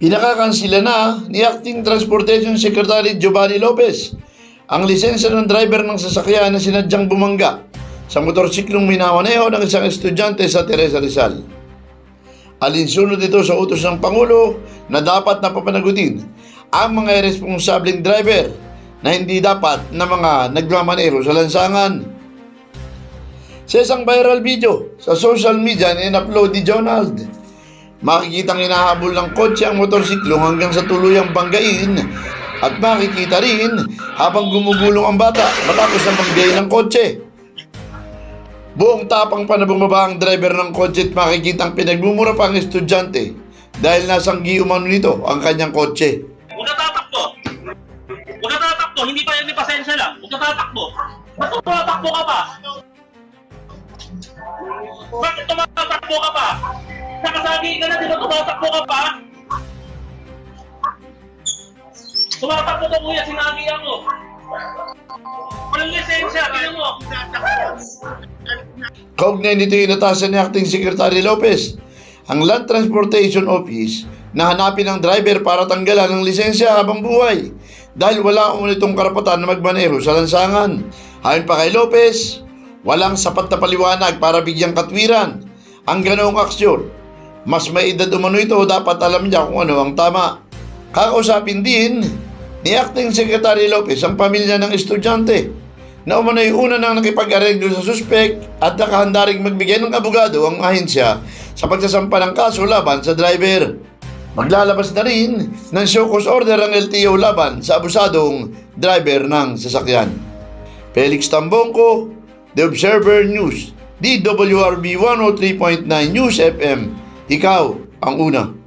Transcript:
Pinakakansila na ni Acting Transportation Secretary Giovanni Lopez ang lisensya ng driver ng sasakyan na sinadyang bumangga sa motorsiklong minamaneho ng isang estudyante sa Teresa Rizal. Alinsunod ito sa utos ng Pangulo na dapat na papanagutin ang mga irresponsableng driver na hindi dapat na mga nagmamaneho sa lansangan. Sa isang viral video sa social media na in-upload ni Jonald, makikitang hinahabol ng kotse ang motorsiklo hanggang sa tuluyang banggain at makikita rin habang gumugulong ang bata matapos na banggain ng kotse. Buong tapang pa na bumaba ang driver ng kotse at makikitang pinagmumura pa ang estudyante dahil nasanggi umano nito ang kanyang kotse. Huwag ka tatakbo. Huwag ka tatakbo. Hindi pa yan may pasensya lang. Huwag ka tatakbo. Bakit tumatakbo ka pa? Bakit tumatakbo ka pa? Nakasagi ka na, di ba tumatakbo ka pa? Tumatakbo ka kuya, sinabi ako. Walang lisensya, tingnan mo. Kaugnay nito inatasan ni Acting Secretary Lopez ang Land Transportation Office na hanapin ang driver para tanggalan ng lisensya habang buhay dahil wala umano itong karapatan na magmaneho sa lansangan. Ayon pa kay Lopez, walang sapat na paliwanag para bigyang katwiran ang ganoong aksyon. Mas may edad umano ito, dapat alam niya kung ano ang tama. Kakausapin din ni Acting Secretary Lopez ang pamilya ng estudyante na umano'y una nang nakipag-areglo sa suspect at nakahanda ring magbigay ng abogado ang ahensya sa pagsasampa ng kaso laban sa driver. Maglalabas na rin ng show cause order ang LTO laban sa abusadong driver ng sasakyan. Felix Tambongko, The Observer News, DWRB 103.9 News FM. Ikaw ang una.